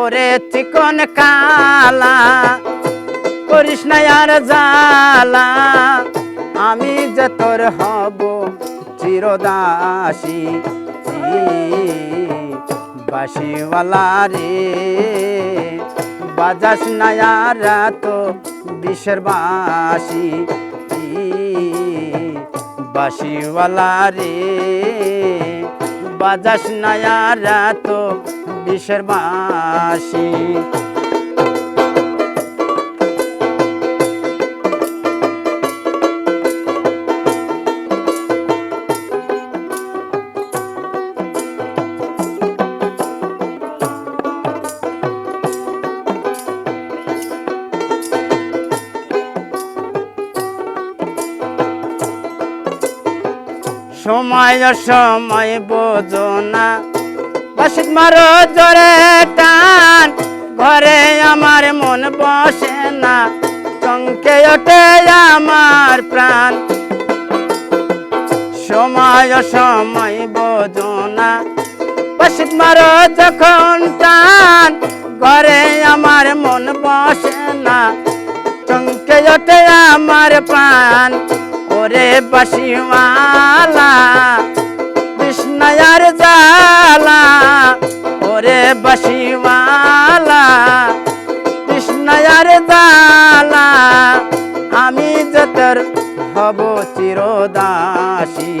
ওরে চিকন কালা, করিস না আর জালা আমি যে তোর হব চিরদাসী বাসিওয়ালা রে। বাজাস না আর তো বিষের বাসি বাসিওয়ালা রে। বাজাস না আর তো বিষের বাসি। সময় সময় বোঝো না। বাসিত মারো জোরে টান। ঘরে আমার মন বসে না। চমকে ওঠে আমার প্রাণ। সময় সময় বোঝো না। বাসিত মারো যখন টান। ঘরে আমার মন বসে না। চমকে ওঠে আমার প্রাণ। ওরে বাসিওয়ালা। কৃষ্ণয়ার জালা, ওরে বাসিওয়ালা কৃষ্ণয়ার জালা, আমি যতর হব চিরদাসী।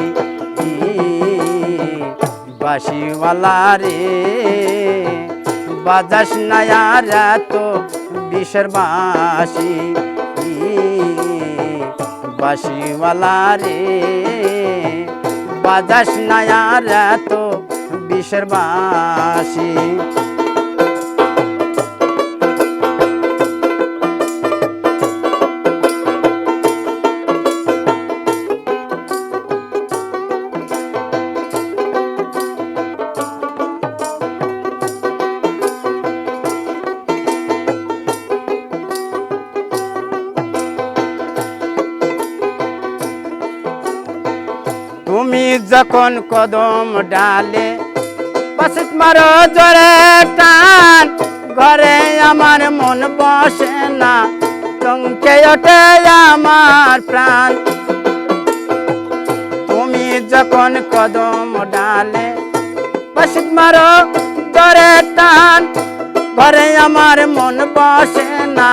বাসিওয়ালা রে, বাজাস নয়ার তো বিষের বাসি বাসিওয়ালা রে। বাজাস নয়ার তো বিষের বাসি যখন কদম ডালে, বাসিত মারো জোরে টান, ঘরে আমার মন বসে না চমকে ওঠে আমার প্রাণ। তুমি যখন কদম ডালে, বাসিত মারো জোরে টান, ঘরে আমার মন বসে না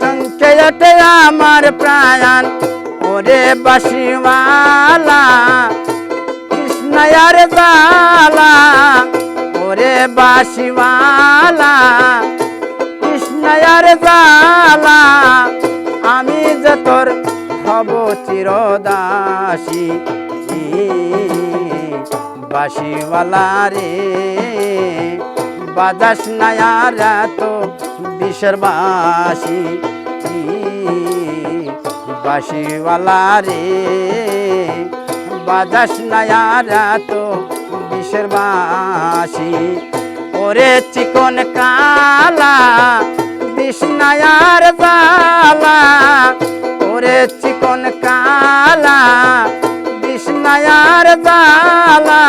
চমকে ওঠে আমার প্রাণ। ওরে বাসিওয়ালা জালা ওরে বাসিওয়ালা কৃষ্ণয়ার জালা আমি যে তোর হব চিরদাসী। বাসিওয়ালা রে, বাজাস নয়ার তো বিষের বাসি। বাসিওয়ালা রে, বাজাস নয়ার তো বিষের বাসি। ওরে চিকন কালা বিষ নয়ার জালা ওরে চিকন কালা বিষ নয়ার জালা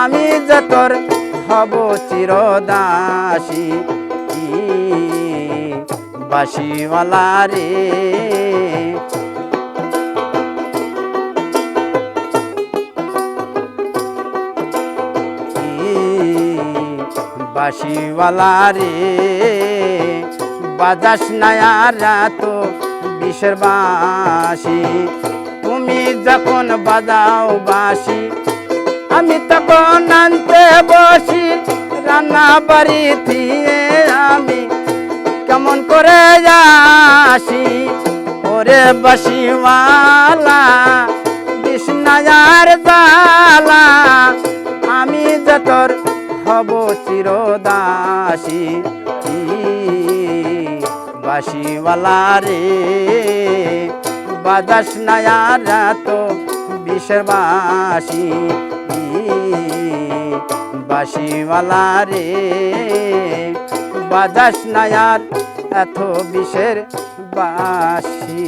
আমি যে তোর হব চিরদাসী। বাসিওয়ালা রে? বাসিওয়ালা রে, বাজাস নয়ার তো বিষের বাসি তুমি যখন বাজাও বাসি আমি তখন আনতে বসি, রান্না বাড়ি দিয়ে আমি কেমন করে আসি? ওরে বাসিওয়ালা বিষ্ণায়ার জালা হব চিরদাসী। বাসিওয়ালা রে, বাজাস নয়ার তো বিষের বাসি বাসিওয়ালা রে, বাজাস নয়ার এত বিষের বাসি